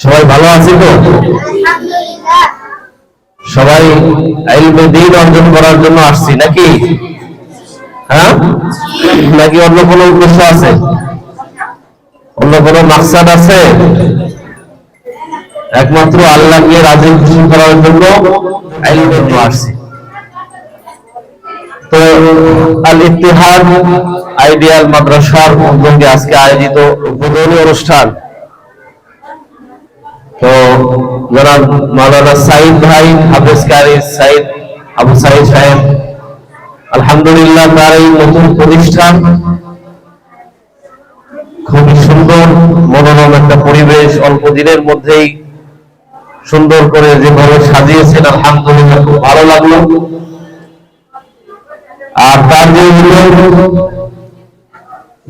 সবাই ভালো আছে তো? সবাই দিন অর্জন করার জন্য আসছি, নাকি? হ্যাঁ? নাকি অন্য কোনো উদ্দেশ্য আছে? অন্য কোনো মাকসাদ আছে? একমাত্র আল্লাহকে রাজি খুশি করার জন্য আসছি। তো আল ইত্তিহাদ আইডিয়াল মাদ্রাসার উদ্যোগে আজকে আয়োজিত উদ্বোধনী অনুষ্ঠান তো সাইদ ভাই হাফেজ কারি সাইদ, আবু সাইদ সাহেব, আলহামদুলিল্লাহ তার এই নতুন প্রতিষ্ঠান খুবই সুন্দর, মনোরম একটা পরিবেশ, অল্প দিনের মধ্যেই সুন্দর করে যেভাবে সাজিয়েছেন, আলহামদুলিল্লাহ খুব ভালো লাগল। আর তার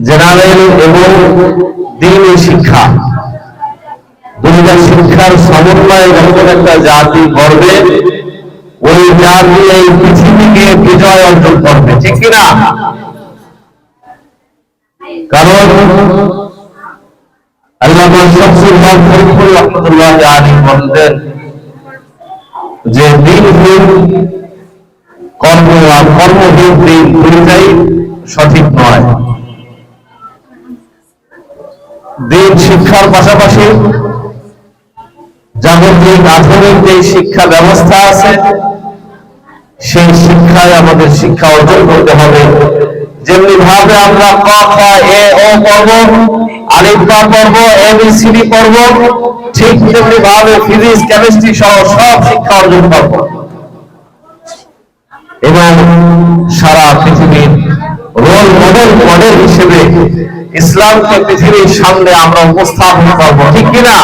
জেনারেল এবং দিনী শিক্ষা দুনিয়া শিক্ষার সমন্বয়ে যখন একটা জাতি করবে ওই জাতি এই পৃথিবীকে বিজয় অর্জন করবে, ঠিক কিনা কারণ আল্লাহ বলতেন যে কর্ম কর্মহীন দিন সঠিক নয়। দিন শিক্ষার পাশাপাশি জাগতিক আধুনিক যে শিক্ষা ব্যবস্থা আছে, সেই শিক্ষায় আমাদের শিক্ষা অর্জন করতে হবে। যেমনি ভাবে আমরা ক, খ, এ, ও পর্ব আলিফ, বা পর্ব এবিসিডি পর্ব ঠিক তেমনি ভাবে ফিজিক্স, কেমিস্ট্রি সহ সব শিক্ষা অর্জন করব। এবং সারা পৃথিবীর রোল মডেল মডেল হিসেবে ইসলামকে পৃথিবীর সামনে আমরা উপস্থাপন করব, ঠিক কিনা?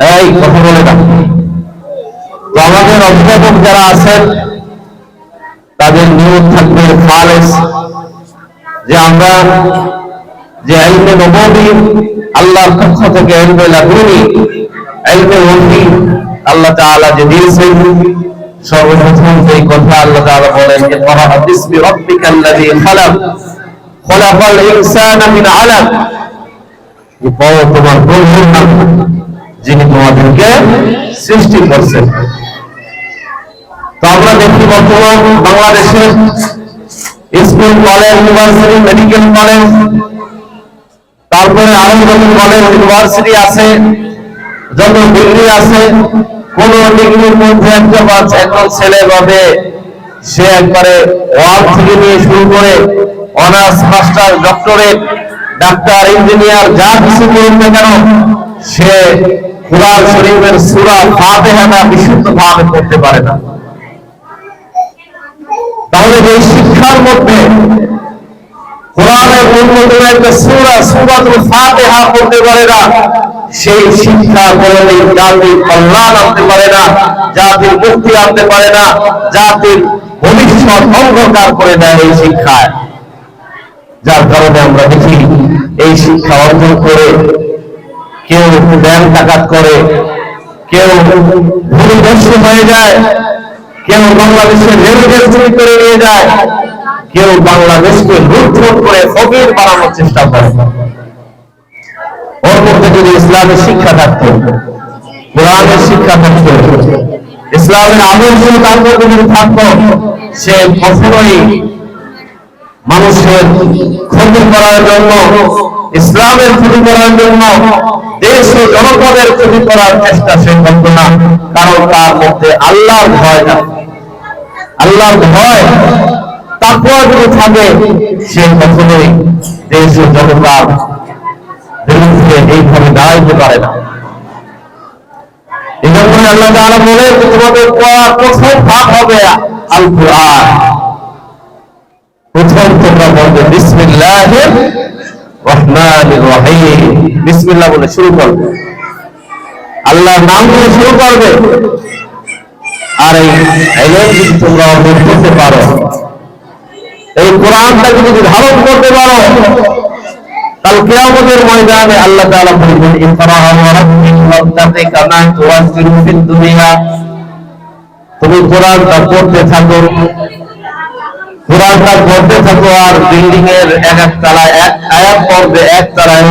এই, কথা বলে না আমাদের অভিভাবক যারা আছেন, তাদের নিয়োগ থাকবে খালেস যে আমরা যে আইনে নবী আল্লাহর পক্ষ থেকে এলমে লাগুনি এলমে ওহি আল্লাহ তাআলা যে দিয়েছেন, সর্বপ্রথম এই কথা আল্লাহ তাআলা বলেন যে করা বিসমি রাব্বিকাল্লাযী খালাক, খলাকাল ইনসানা মিন আলাক। তোমার প্রভুর নাম। যিনি তোমাদেরকে সৃষ্টি করছেন। তো আমরা দেখি বর্তমান বাংলাদেশের school college, university, medical college, তারপরে আরও যত কলেজ, ইউনিভার্সিটি আছে, যত ডিগ্রি আছে, কোন ডিগ্রির মধ্যে একটা বাচ্চা একজন ছেলে পাবে সে একবারে ওয়াল থেকে নিয়ে শুরু করে honours master doctorate doctor, engineer, যা কিছু করুন না কেন, সে কোরআন শরীফের সূরা ফাতিহাটা বিশুদ্ধ ভাবে করতে পারে না। তাহলে এই শিক্ষার মধ্যে কোরআনের অন্যতম একটা সূরা, সূরাতুল ফাতিহা পড়তে পারে না, সেই শিক্ষা কোনদিন জাতির কল্যাণ আনতে পারে না, জাতির মুক্তি আনতে পারে না, জাতির ভবিষ্যৎ অন্ধকার করে দেয় এই শিক্ষায়। যার কারণে আমরা দেখি এই শিক্ষা অর্জন করে কেউ ব্যাংক ডাকাত করে, কেউ ভূমিদস্যু হয়ে যায়, কেউ বাংলাদেশের রেলগেট চুরি করে নিয়ে যায়, কেউ বাংলাদেশকে লুটফুট করে ফকির বানানোর চেষ্টা করে। ওর মধ্যে যদি ইসলামের শিক্ষা থাকতো, কোরআনের শিক্ষা থাকতো, ইসলামের আদর্শ তার যদি থাকতো, সে কখনোই মানুষের ক্ষতি করার জন্য, ইসলামের ক্ষতি করার জন্য, দেশ ও জনপদের ক্ষতি করার চেষ্টা সে করত না, কারণ তার মধ্যে আল্লাহর ভয় না আল্লাহর ভয়, তারপর যদি থাকে, সে কখনোই দেশ ও জনতার বিরুদ্ধে এইভাবে দাঁড়াইতে পারে না। এই জন্য আল্লাহ বলেন যে তোমাদের প্রথম ভাগ হবে আল কোরআন প্রথম তোমরা বলবে, বিসমিল্লাহির রহমানির রহিম। বিসমিল্লাহ বলে শুরু করবে। আল্লাহর নাম দিয়ে শুরু করবে। আর এই ইলম যদি তোমরা অর্জন করতে পারো, এই কোরআনটাকে যদি ধারণ করতে পারো কাল কিয়ামতের ময়দানে আল্লাহ তাআলা বলবেন ইকরা ওয়া রাব্বিক ওয়াত্তাকি কামা তুওয়াজ্জিরু ফিদ দুনিয়া। তুমি কোরআনটা পড়তে থাকো। কোরআনটা পড়তে থাকো আর বিল্ডিং এর এক এক তলায় এক আয়াত পড়বে এক তলায়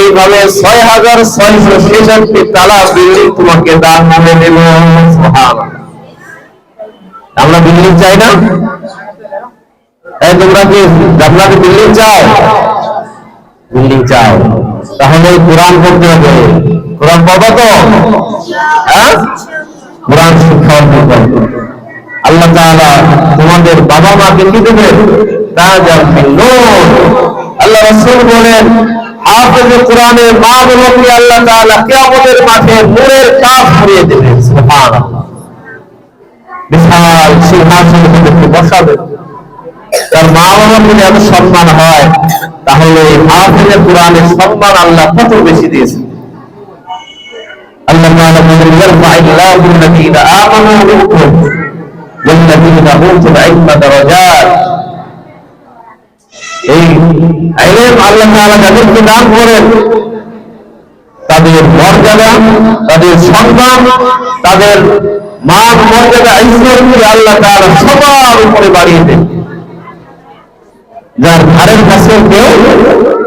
এইভাবে ছয় হাজার ছয়শো ছেষট্টি তালা বিল্ডিং তোমাকে দান করে দেব। আমরা বিল্ডিং চাই না? তোমরা কি জান্নাতে বিল্ডিং চাও? বিল্ডিং চাও। তাহলে কোরআন পড়তে হবে। কোরআন পড়ব তো? হ্যাঁ? কোরআন শিক্ষা অর্জন করবে আল্লাহ তাআলা তোমাদের বাবা মাকে কি দেবেন মিন নূর আল্লাহ রাসূল বলেন হাফেজ কোরআনের মা গুলোকে আল্লাহ তাআলা কিয়ামতের মাঠে নূরের কাপ ভরিয়ে দেবেন সুবহানাল্লাহ বিশাল সিংহাসনে বসাবেন তার মা বাবার যদি এত সম্মান হয় তাহলে হাফেজে কোরআনের সম্মান আল্লাহ কত বেশি দিয়েছে আল্লাহ তাআলা বলেন ইয়ারফা'িল্লাহু আল্লাযীনা আমানু মিনকুম উতুল ইলমা দারাজাত এই দান তাদের মর্যাদা, তাদের সম্মান, তাদের মান, মর্যাদা আল্লাহ সবার উপরে বাড়িয়ে দেন। যার ধারের কাছেও কেউ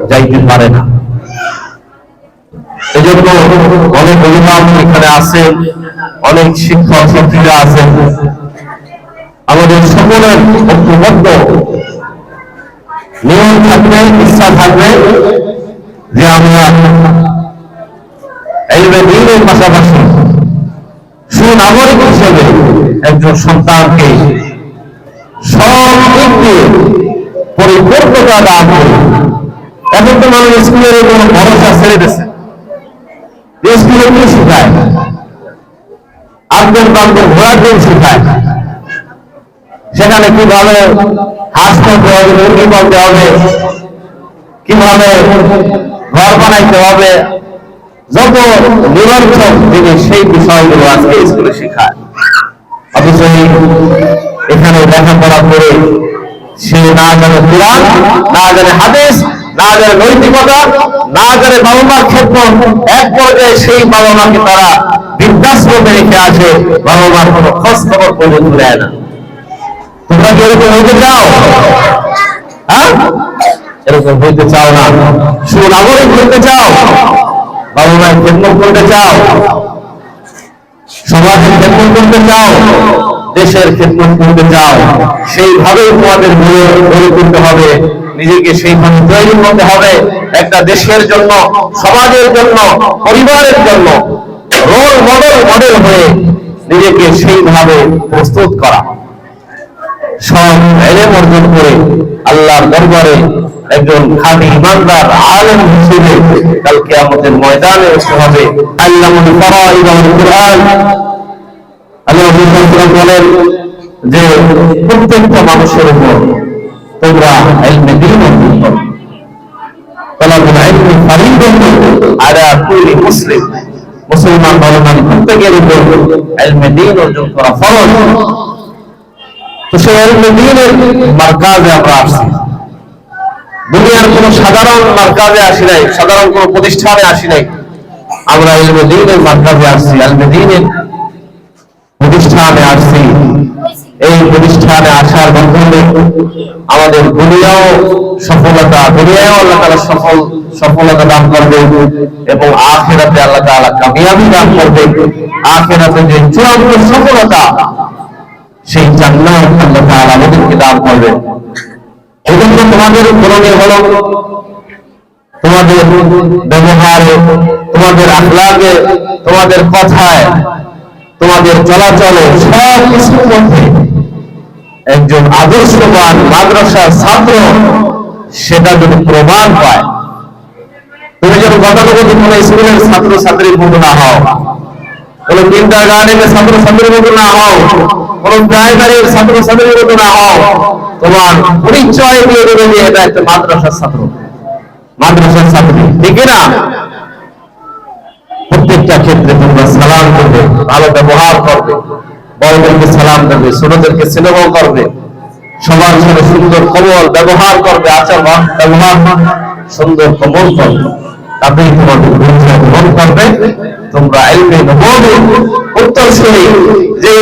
যাইতে পারে না। এই জন্য অনেক অভিভাবক এখানে আছেন, অনেক শিক্ষক শিক্ষিকা আছেন। আমাদের সকলের ঐক্যবদ্ধ নিয়ম থাকবে, ইচ্ছা থাকবে যে আমরা এই দিনের পাশাপাশি সুনাগরিক হিসেবে একজন সন্তানকে সব পরিপূর্ণতা দান করি। এখন তো মানুষ স্কুলের কোনো ভরসা ছেড়ে দিচ্ছে স্কুলে কি শেখায়? আব্দুল বান্ধব ঘোরার দিন শেখায়। সেখানে কীভাবে হাঁস করতে হবে মুরগি করতে হবে, কীভাবে ঘর বানাইতে হবে, যত নিরর্থক জিনিস সেই বিষয়গুলো আজকে স্কুলে শেখায়। এই এখানে লেখাপড়া করে সে না জানে কোরআন, না জানে হাদিস, না জানে নৈতিকতা, না জানে বাবা মার ক্ষেত্র, এক পর্যায়ে সেই বাবা মাকে তারা বৃদ্ধাশ্রমে রেখে আসে বাবা মার কোনো খোঁজ খবর পর্যন্ত দেয় না। তোমরা এরকম হইতে চাও? হ্যাঁ? এরকম হইতে চাও না। সুনাগরিক হইতে চাও? বাবা মায়ের খেদমত করতে চাও? সমাজের খেদমত করতে চাও? দেশের খেদমত করতে চাও? তোমাদের গড়ে তুলতে হবে। নিজেকে সেইভাবে তৈরি করতে হবে। একটা দেশের জন্য, সমাজের জন্য, পরিবারের জন্য রোল মডেল মডেল হয়ে নিজেকে সেইভাবে প্রস্তুত করা। সব এলেম অর্জন করে আল্লাহর দরবারে একজন খাঁটি ইমানদার আলেম হিসেবে কালকে আমাদের ময়দানে হবে। আল্লাহ কুরআন। আল্লাহ বলেন যে প্রত্যেকটা মানুষের উপর তোমরা ইলমে দ্বীন অর্জন করো মুসলমান প্রত্যেকের উপর ইলমে দ্বীন অর্জন করা ফরজ। তো সেই ইলমে মার্কাজে আমরা আসছি। দুনিয়ার কোন সাধারণ মার্কাজে আসি নাই, সাধারণ কোন প্রতিষ্ঠানে আসি নাই। আমরা ইলমে দ্বীনের মার্কাজে আসছি ইলমে দ্বীনের প্রতিষ্ঠানে আসছি। এই প্রতিষ্ঠানে আসার মাধ্যমে আমাদের দুনিয়াও সফলতা, দুনিয়াও আল্লাহ তাআলা সফল, সফলতা দান করবে এবং আখেরাতে আল্লাহ তাআলা কামিয়াবি দান করবে। আখেরাতে যে চূড়ান্ত সফলতা সেই জান্নাত আল্লাহ তাআলা আমাদেরকে দান তোমাদের হলো, তোমাদের ব্যবহারে, তোমাদের তোমাদের কথায়, তোমাদের চলাচলে সব কিছুর মধ্যে একজন আদর্শবান মাদ্রাসার ছাত্র, সেটা যদি প্রমাণ পায়, তুমি যেন গতানুগত কোন স্কুলের ছাত্র ছাত্রীর মতো না হও কোন কিন্ডার গার্ডেনের ছাত্র ছাত্রীর মতো না হও? কোন প্রাইমারির ছাত্র ছাত্রীর মতো না হও? তোমার পরিচয় দিয়ে দেবে যে এটা একটা মাদ্রাসার ছাত্র। মাদ্রাসার ছাত্রী, ঠিক না? প্রত্যেকটা ক্ষেত্রে তোমরা সালাম করবে, ভালো ব্যবহার করবে, বড়দেরকে সালাম দেবে ছোটদেরকে স্নেহ করবে, সবার সাথে সুন্দর কোমল ব্যবহার করবে, আচরণ, ব্যবহার, সুন্দর কোমল করবে। তাতেই তোমাদের পরিচয় গ্রহণ করবে তোমরা এলমে নবী উত্তরসূরি যে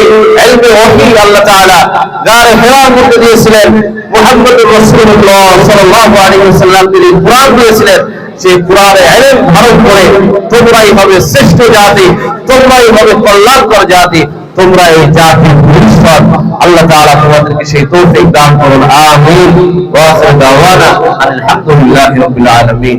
এলমে ওহী আল্লাহ তাআলা গারে হেরার মধ্যে দিয়েছিলেন মুহাম্মদ রাসূলুল্লাহ সাল্লাল্লাহু আলাইহি ওয়াসাল্লাম। তিনি কোরআন দিয়েছিলেন সেই কোরআনে এলেম ধারণ করে তোমরাই হবে শ্রেষ্ঠ জাতি, তোমরাই হবে কল্যাণকর জাতি তোমরা এই জাতির ভবিষ্যৎ আল্লাহ তাআলা তোমাদেরকে সেই তৌফিক দান করুন, আমিন। ওয়া আখির আলহামদুলিল্লাহি রাব্বিল আলামিন।